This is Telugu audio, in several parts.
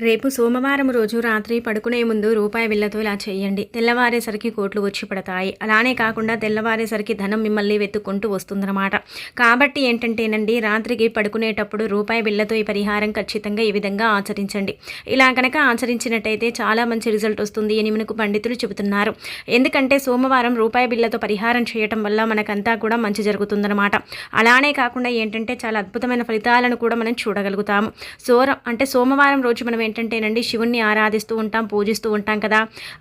రేపు సోమవారం రోజు రాత్రి పడుకునే ముందు రూపాయి బిళ్ళతో ఇలా చేయండి. తెల్లవారేసరికి కోట్లు వచ్చి పడతాయి. అలానే కాకుండా తెల్లవారేసరికి ధనం మిమ్మల్ని వెతుక్కుంటూ వస్తుందన్నమాట. కాబట్టి ఏంటంటేనండి రాత్రికి పడుకునేటప్పుడు రూపాయి బిళ్ళతో ఈ పరిహారం ఖచ్చితంగా ఈ విధంగా ఆచరించండి. ఇలా కనుక ఆచరించినట్టయితే చాలా మంచి రిజల్ట్ వస్తుంది అని మనకు పండితులు చెబుతున్నారు. ఎందుకంటే సోమవారం రూపాయి బిళ్ళతో పరిహారం చేయటం వల్ల మనకంతా కూడా మంచి జరుగుతుందన్నమాట. అలానే కాకుండా ఏంటంటే చాలా అద్భుతమైన ఫలితాలను కూడా మనం చూడగలుగుతాము. సోరం అంటే సోమవారం రోజు మనం ఏంటంటేనండి శివుణ్ణి ఆరాధిస్తూ ఉంటాం పూజిస్తూ ఉంటాం కదా.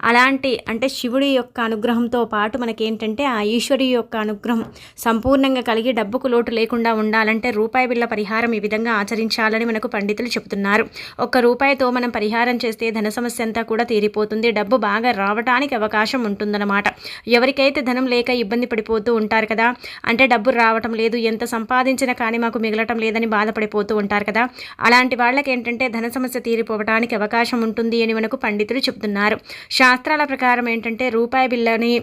అలాంటి అంటే శివుడి యొక్క అనుగ్రహంతో పాటు మనకేంటంటే ఆ ఈశ్వరి యొక్క అనుగ్రహం సంపూర్ణంగా కలిగి డబ్బుకు లోటు లేకుండా ఉండాలంటే రూపాయి బిళ్ళ పరిహారం ఈ విధంగా ఆచరించాలని మనకు పండితులు చెబుతున్నారు. ఒక్క రూపాయితో మనం పరిహారం చేస్తే ధన సమస్య అంతా కూడా తీరిపోతుంది. డబ్బు బాగా రావడానికి అవకాశం ఉంటుందన్నమాట. ఎవరికైతే ధనం లేక ఇబ్బంది పడిపోతూ ఉంటారు కదా అంటే డబ్బు రావటం లేదు ఎంత సంపాదించినా కానీ మాకు మిగలటం లేదని బాధపడిపోతూ ఉంటారు కదా. అలాంటి వాళ్ళకి ఏంటంటే ధన సమస్య తీరిపో తీరిపోవడానికి అవకాశం ఉంటుంది అని మనకు పండితులు చెబుతున్నారు. శాస్త్రాల ప్రకారం ఏంటంటే రూపాయి బిల్లని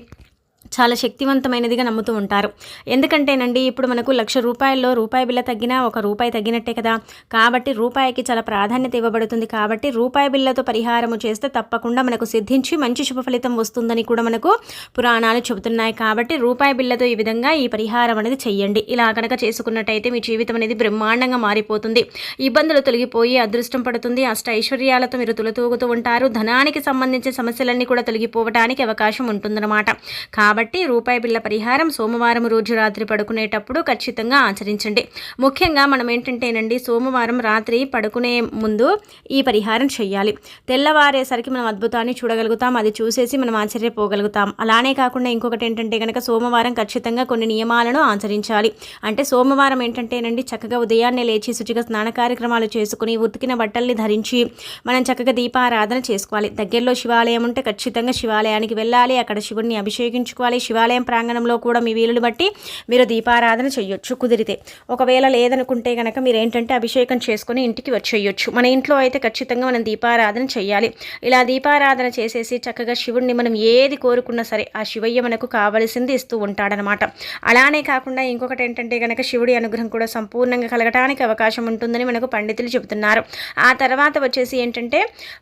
చాలా శక్తివంతమైనదిగా నమ్ముతూ ఉంటారు. ఎందుకంటేనండి ఇప్పుడు మనకు లక్ష రూపాయల్లో రూపాయి బిల్ల తగ్గినా ఒక రూపాయి తగ్గినట్టే కదా. కాబట్టి రూపాయికి చాలా ప్రాధాన్యత ఇవ్వబడుతుంది. కాబట్టి రూపాయి బిల్లతో పరిహారము చేస్తే తప్పకుండా మనకు సిద్ధించి మంచి శుభ ఫలితం వస్తుందని కూడా మనకు పురాణాలు చెబుతున్నాయి. కాబట్టి రూపాయి బిల్లతో ఈ విధంగా ఈ పరిహారం అనేది చెయ్యండి. ఇలా కనుక చేసుకున్నట్టయితే మీ జీవితం అనేది బ్రహ్మాండంగా మారిపోతుంది. ఇబ్బందులు తొలగిపోయి అదృష్టం పడుతుంది. అష్ట ఐశ్వర్యాలతో మీరు తులతూగుతూ ఉంటారు. ధనానికి సంబంధించిన సమస్యలన్నీ కూడా తొలగిపోవడానికి అవకాశం ఉంటుందన్నమాట. కాబట్టి కాబట్టి రూపాయి బిళ్ళ పరిహారం సోమవారం రోజు రాత్రి పడుకునేటప్పుడు ఖచ్చితంగా ఆచరించండి. ముఖ్యంగా మనం ఏంటంటేనండి సోమవారం రాత్రి పడుకునే ముందు ఈ పరిహారం చేయాలి తెల్లవారేసరికి మనం అద్భుతాన్ని చూడగలుగుతాం అది చూసేసి మనం ఆశ్చర్యపోగలుగుతాం. అలానే కాకుండా ఇంకొకటి ఏంటంటే కనుక సోమవారం ఖచ్చితంగా కొన్ని నియమాలను ఆచరించాలి. అంటే సోమవారం ఏంటంటేనండి చక్కగా ఉదయాన్నే లేచి శుచిగా స్నాన కార్యక్రమాలు చేసుకుని ఉతికిన బట్టల్ని ధరించి మనం చక్కగా దీపారాధన చేసుకోవాలి. దగ్గరలో శివాలయం ఉంటే ఖచ్చితంగా శివాలయానికి వెళ్ళాలి. అక్కడ శివుడిని అభిషేకించుకోవాలి. శివాలయం ప్రాంగణంలో కూడా మీ వీలుని బట్టి మీరు దీపారాధన చేయొచ్చు కుదిరితే. ఒకవేళ లేదనుకుంటే కనుక మీరు ఏంటంటే అభిషేకం చేసుకుని ఇంటికి వచ్చేయొచ్చు. మన ఇంట్లో అయితే ఖచ్చితంగా మనం దీపారాధన చేయాలి ఇలా దీపారాధన చేసేసి చక్కగా శివుడిని మనం ఏది కోరుకున్నా సరే ఆ శివయ్య మనకు కావలసింది ఇస్తూ ఉంటాడనమాట. అలానే కాకుండా ఇంకొకటి ఏంటంటే కనుక శివుడి అనుగ్రహం కూడా సంపూర్ణంగా కలగటానికి అవకాశం ఉంటుందని మనకు పండితులు చెబుతున్నారు. ఆ తర్వాత వచ్చేసి ఏంటంటే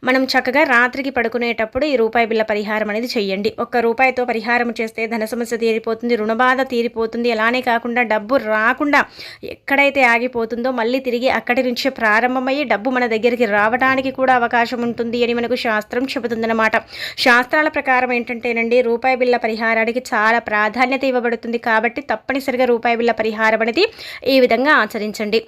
మనం చక్కగా రాత్రికి పడుకునేటప్పుడు ఈ రూపాయి బిల్ల పరిహారం అనేది చేయండి ఒక్క రూపాయితో పరిహారం చేస్తే ధన సమస్య తీరిపోతుంది రుణబాధ తీరిపోతుంది. అలానే కాకుండా డబ్బు రాకుండా ఎక్కడైతే ఆగిపోతుందో మళ్ళీ తిరిగి అక్కడి నుంచే ప్రారంభమయ్యి డబ్బు మన దగ్గరికి రావడానికి కూడా అవకాశం ఉంటుంది అని మనకు శాస్త్రం చెబుతుందన్నమాట. శాస్త్రాల ప్రకారం ఏంటంటేనండి రూపాయి బిల్ల పరిహారానికి చాలా ప్రాధాన్యత ఇవ్వబడుతుంది కాబట్టి తప్పనిసరిగా రూపాయి బిల్ల పరిహారం అనేది ఈ విధంగా ఆచరించండి.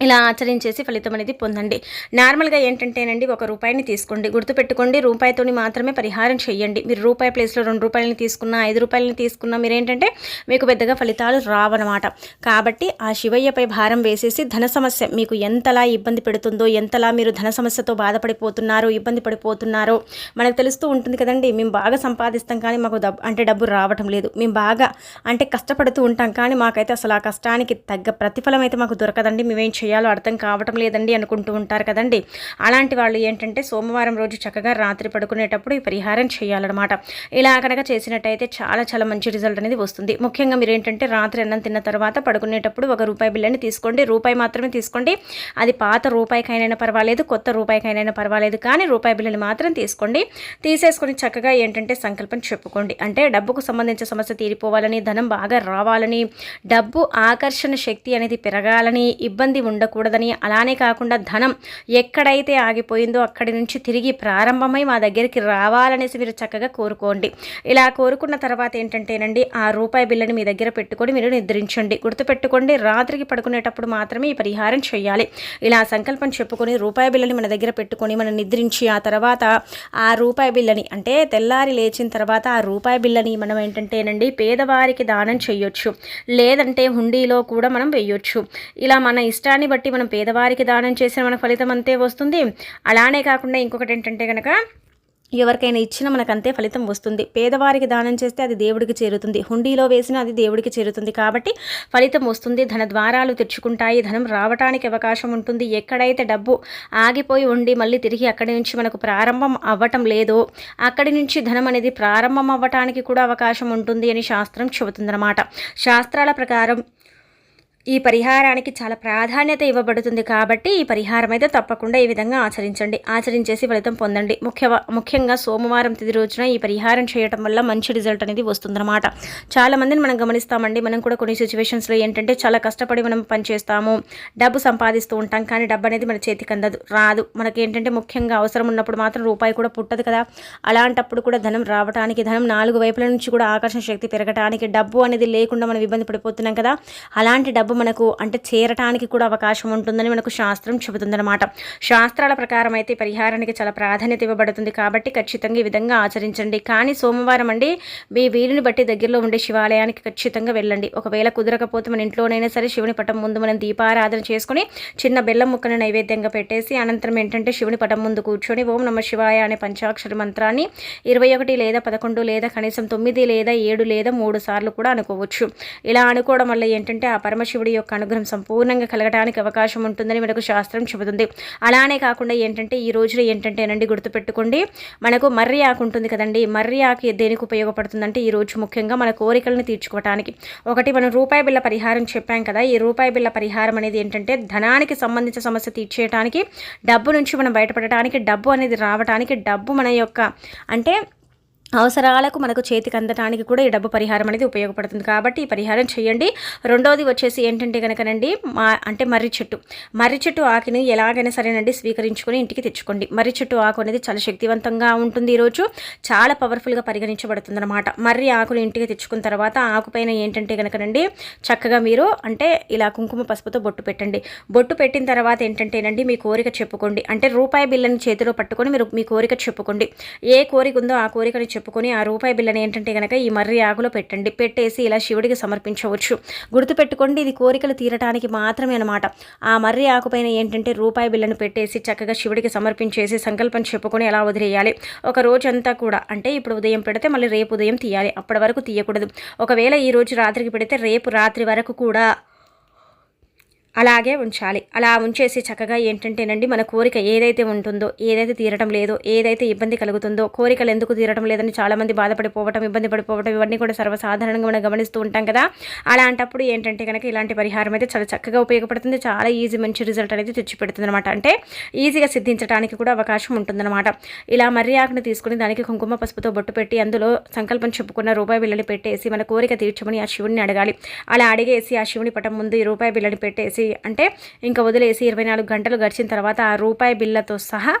ఇలా ఆచరించేసి ఫలితం అనేది పొందండి. నార్మల్గా ఏంటంటేనండి ఒక రూపాయిని తీసుకోండి. గుర్తుపెట్టుకోండి రూపాయితోని మాత్రమే పరిహారం చేయండి మీరు రూపాయి ప్లేస్లో రెండు రూపాయలని తీసుకున్నా ఐదు రూపాయలని తీసుకున్నా మీరు ఏంటంటే మీకు పెద్దగా ఫలితాలు రావన్నమాట కాబట్టి ఆ శివయ్యపై భారం వేసేసి ధన సమస్య మీకు ఎంతలా ఇబ్బంది పెడుతుందో ఎంతలా మీరు ధన సమస్యతో బాధపడిపోతున్నారో ఇబ్బంది పడిపోతున్నారో మనకు తెలుస్తూ ఉంటుంది కదండి. మేము బాగా సంపాదిస్తాం కానీ మాకు డబ్బు అంటే డబ్బు రావటం లేదు. మేము బాగా అంటే కష్టపడుతూ ఉంటాం కానీ మాకైతే అసలు ఆ కష్టానికి తగ్గ ప్రతిఫలం అయితే మాకు దొరకదండి. మేమేం చేయాలో అర్థం కావటం లేదండి అనుకుంటూ ఉంటారు కదండి. అలాంటి వాళ్ళు ఏంటంటే సోమవారం రోజు చక్కగా రాత్రి పడుకునేటప్పుడు ఈ పరిహారం చేయాలన్నమాట. ఇలా కనుక చేసినట్టయితే చాలా చాలా మంచి రిజల్ట్ అనేది వస్తుంది. ముఖ్యంగా మీరు ఏంటంటే రాత్రి అన్నం తిన్న తర్వాత పడుకునేటప్పుడు ఒక రూపాయి బిల్లని తీసుకోండి. రూపాయి మాత్రమే తీసుకోండి. అది పాత రూపాయికైనా పర్వాలేదు కొత్త రూపాయికైనా పర్వాలేదు. కానీ రూపాయి బిల్లని మాత్రం తీసుకోండి. తీసేసుకొని చక్కగా ఏంటంటే సంకల్పం చెప్పుకోండి. అంటే డబ్బుకు సంబంధించిన సమస్య తీరిపోవాలని ధనం బాగా రావాలని డబ్బు ఆకర్షణ శక్తి అనేది పెరగాలని ఇబ్బంది ఉండకూడదని. అలానే కాకుండా ధనం ఎక్కడైతే ఆగిపోయిందో అక్కడి నుంచి తిరిగి ప్రారంభమై మా దగ్గరికి రావాలనేసి మీరు చక్కగా కోరుకోండి. ఇలా కోరుకున్న తర్వాత ఏంటంటేనండి ఆ రూపాయి బిల్లని మీ దగ్గర పెట్టుకొని మీరు నిద్రించండి. గుర్తుపెట్టుకోండి రాత్రికి పడుకునేటప్పుడు మాత్రమే ఈ పరిహారం చేయాలి. ఇలా సంకల్పం చెప్పుకొని రూపాయి బిల్లని మన దగ్గర పెట్టుకొని మనం నిద్రించి ఆ తర్వాత ఆ రూపాయి బిల్లని అంటే తెల్లారి లేచిన తర్వాత ఆ రూపాయి బిల్లని మనం ఏంటంటేనండి పేదవారికి దానం చేయొచ్చు. లేదంటే హుండీలో కూడా మనం వేయొచ్చు. ఇలా మన ఇష్టాన్ని బట్టి మనం పేదవారికి దానం చేసిన మన ఫలితం అంతే వస్తుంది. అలానే కాకుండా ఇంకొకటి ఏంటంటే కనుక ఎవరికైనా ఇచ్చినా మనకంతే ఫలితం వస్తుంది. పేదవారికి దానం చేస్తే అది దేవుడికి చేరుతుంది. హుండీలో వేసినా అది దేవుడికి చేరుతుంది. కాబట్టి ఫలితం వస్తుంది. ధన ద్వారాలు తెచ్చుకుంటాయి. ధనం రావటానికి అవకాశం ఉంటుంది. ఎక్కడైతే డబ్బు ఆగిపోయి ఉండి మళ్ళీ తిరిగి అక్కడి నుంచి మనకు ప్రారంభం అవ్వటం లేదో అక్కడి నుంచి ధనం అనేది ప్రారంభం అవ్వటానికి కూడా అవకాశం ఉంటుంది అని శాస్త్రం చెబుతుందన్నమాట. శాస్త్రాల ప్రకారం ఈ పరిహారానికి చాలా ప్రాధాన్యత ఇవ్వబడుతుంది కాబట్టి ఈ పరిహారం అయితే తప్పకుండా ఈ విధంగా ఆచరించండి. ఆచరించేసి ఫలితం పొందండి. ముఖ్య ముఖ్యంగా సోమవారం తిది రోజున ఈ పరిహారం చేయటం వల్ల మంచి రిజల్ట్ అనేది వస్తుందన్నమాట. చాలా మందిని మనం గమనిస్తామండి. మనం కూడా కొన్ని సిచ్యువేషన్స్లో ఏంటంటే చాలా కష్టపడి మనం పనిచేస్తాము డబ్బు సంపాదిస్తూ ఉంటాం కానీ డబ్బు అనేది మన చేతికి అందదు రాదు. మనకి ఏంటంటే ముఖ్యంగా అవసరం ఉన్నప్పుడు మాత్రం రూపాయి కూడా పుట్టదు కదా. అలాంటప్పుడు కూడా ధనం రావడానికి ధనం నాలుగు వైపుల నుంచి కూడా ఆకర్షణ శక్తి పెరగడానికి డబ్బు అనేది లేకుండా మనం ఇబ్బంది పడిపోతున్నాం కదా. అలాంటి డబ్బు మనకు అంటే చేరటానికి కూడా అవకాశం ఉంటుందని మనకు శాస్త్రం చెబుతుందన్నమాట. శాస్త్రాల ప్రకారం అయితే పరిహారానికి చాలా ప్రాధాన్యత ఇవ్వబడుతుంది కాబట్టి ఖచ్చితంగా ఈ విధంగా ఆచరించండి. కానీ సోమవారం అండి మీ వీలుని బట్టి దగ్గరలో ఉండే శివాలయానికి ఖచ్చితంగా వెళ్ళండి. ఒకవేళ కుదరకపోతే మన ఇంట్లోనైనా సరే శివుని పటం ముందు మనం దీపారాధన చేసుకుని చిన్న బెల్లం ముక్కను నైవేద్యంగా పెట్టేసి అనంతరం ఏంటంటే శివుని పటం ముందు కూర్చొని ఓం నమ శివాయ అనే పంచాక్షర మంత్రాన్ని ఇరవై ఒకటి లేదా పదకొండు లేదా కనీసం తొమ్మిది లేదా ఏడు లేదా మూడు సార్లు కూడా అనుకోవచ్చు. ఇలా అనుకోవడం వల్ల ఏంటంటే ఆ పరమశివుడు దేవుడి యొక్క అనుగ్రహం సంపూర్ణంగా కలగడానికి అవకాశం ఉంటుందని మనకు శాస్త్రం చెబుతుంది. అలానే కాకుండా ఏంటంటే ఈ రోజులో ఏంటంటేనండి గుర్తుపెట్టుకోండి మనకు మర్రి ఆకు ఉంటుంది కదండి. మర్రి ఆకు దేనికి ఉపయోగపడుతుందంటే ఈ రోజు ముఖ్యంగా మన కోరికలను తీర్చుకోవటానికి. ఒకటి మనం రూపాయి బిళ్ళ పరిహారం చెప్పాం కదా ఈ రూపాయి బిళ్ళ పరిహారం అనేది ఏంటంటే ధనానికి సంబంధించిన సమస్య తీర్చేయడానికి డబ్బు నుంచి మనం బయటపడటానికి డబ్బు అనేది రావటానికి డబ్బు మన యొక్క అంటే అవసరాలకు మనకు చేతికి అందటానికి కూడా ఈ డబ్బు పరిహారం అనేది ఉపయోగపడుతుంది. కాబట్టి ఈ పరిహారం చేయండి. రెండోది వచ్చేసి ఏంటంటే కనుకనండి మా అంటే మర్రి చెట్టు. మర్రి చెట్టు ఆకుని ఎలాగైనా సరేనండి స్వీకరించుకొని ఇంటికి తెచ్చుకోండి. మర్రి చెట్టు ఆకు అనేది చాలా శక్తివంతంగా ఉంటుంది ఈరోజు చాలా పవర్ఫుల్గా పరిగణించబడుతుంది అనమాట మర్రి ఆకుని ఇంటికి తెచ్చుకున్న తర్వాత ఆకుపైన ఏంటంటే కనుకనండి చక్కగా మీరు అంటే ఇలా కుంకుమ పసుపుతో బొట్టు పెట్టండి. బొట్టు పెట్టిన తర్వాత ఏంటంటేనండి మీ కోరిక చెప్పుకోండి. అంటే రూపాయి బిల్లని చేతిలో పట్టుకొని మీరు మీ కోరిక చెప్పుకోండి. ఏ కోరిక ఉందో ఆ కోరికని చెప్పుకొని ఆ రూపాయి బిల్లని ఏంటంటే కనుక ఈ మర్రి ఆకులో పెట్టండి. పెట్టేసి ఇలా శివుడికి సమర్పించవచ్చు. గుర్తుపెట్టుకోండి ఇది కోరికలు తీరటానికి మాత్రమే అనమాట ఆ మర్రి ఆకుపైన ఏంటంటే రూపాయి బిల్లను పెట్టేసి చక్కగా శివుడికి సమర్పించేసి సంకల్పం చెప్పుకొని ఎలా వదిలేయాలి. ఒక రోజంతా కూడా అంటే ఇప్పుడు ఉదయం పెడితే మళ్ళీ రేపు ఉదయం తీయాలి. అప్పటి వరకు తీయకూడదు. ఒకవేళ ఈ రోజు రాత్రికి పెడితే రేపు రాత్రి వరకు కూడా అలాగే ఉంచాలి. అలా ఉంచేసి చక్కగా ఏంటంటేనండి మన కోరిక ఏదైతే ఉంటుందో ఏదైతే తీరటం లేదో ఏదైతే ఇబ్బంది కలుగుతుందో కోరికలు ఎందుకు తీరటం లేదని చాలామంది బాధపడిపోవటం ఇబ్బంది పడిపోవటం ఇవన్నీ కూడా సర్వసాధారణంగా మనం గమనిస్తూ ఉంటాం కదా. అలాంటప్పుడు ఏంటంటే కనుక ఇలాంటి పరిహారం అయితే చాలా చక్కగా ఉపయోగపడుతుంది. చాలా ఈజీ మంచి రిజల్ట్ అనేది తెచ్చిపెడుతుంది అనమాట అంటే ఈజీగా సిద్ధించడానికి కూడా అవకాశం ఉంటుందన్నమాట. ఇలా మర్రి ఆకును తీసుకుని దానికి కుంకుమ పసుపుతో బొట్టు పెట్టి అందులో సంకల్పం చెప్పుకున్న రూపాయి బిల్లని పెట్టేసి మన కోరిక తీర్చమని ఆ శివుడిని అడగాలి. అలా అడిగేసి ఆ శివుని పటం ముందు ఈ రూపాయి బిల్లని పెట్టేసి అంటే ఇంకా వదిలేసి ఇరవై నాలుగు గంటలు గడిచిన తర్వాత ఆ రూపాయి బిల్లతో సహా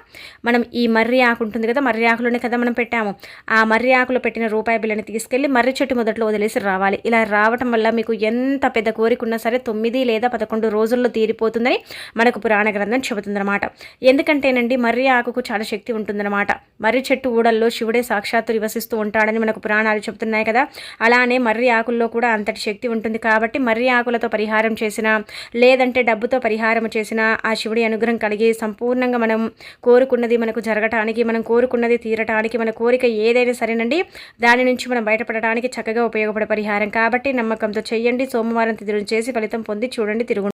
మనం ఈ మర్రి ఆకు ఉంటుంది కదా మర్రి ఆకులోనే కదా మనం పెట్టాము. ఆ మర్రి ఆకులో పెట్టిన రూపాయి బిల్లని తీసుకెళ్ళి మర్రి చెట్టు మొదట్లో వదిలేసి రావాలి. ఇలా రావటం వల్ల మీకు ఎంత పెద్ద కోరిక ఉన్నా సరే తొమ్మిది లేదా పదకొండు రోజుల్లో తీరిపోతుందని మనకు పురాణ గ్రంథం చెబుతుందన్నమాట. ఎందుకంటేనండి మర్రి ఆకుకు చాలా శక్తి ఉంటుందన్నమాట. మర్రి చెట్టు ఊడల్లో శివుడే సాక్షాత్తు నివసిస్తూ ఉంటాడని మనకు పురాణాలు చెబుతున్నాయి కదా. అలానే మర్రి ఆకుల్లో కూడా అంతటి శక్తి ఉంటుంది కాబట్టి మర్రి ఆకులతో పరిహారం చేసిన లేదంటే డబ్బుతో పరిహారం చేసినా ఆ శివుడి అనుగ్రహం కలిగి సంపూర్ణంగా మనం కోరుకున్నది మనకు జరగటానికి మనం కోరుకున్నది తీరటానికి మన కోరిక ఏదైనా సరేనండి దాని నుంచి మనం బయటపడటానికి చక్కగా ఉపయోగపడే పరిహారం. కాబట్టి నమ్మకంతో చేయండి సోమవారం తిరుగు చేసి ఫలితం పొంది చూడండి. తిరుగు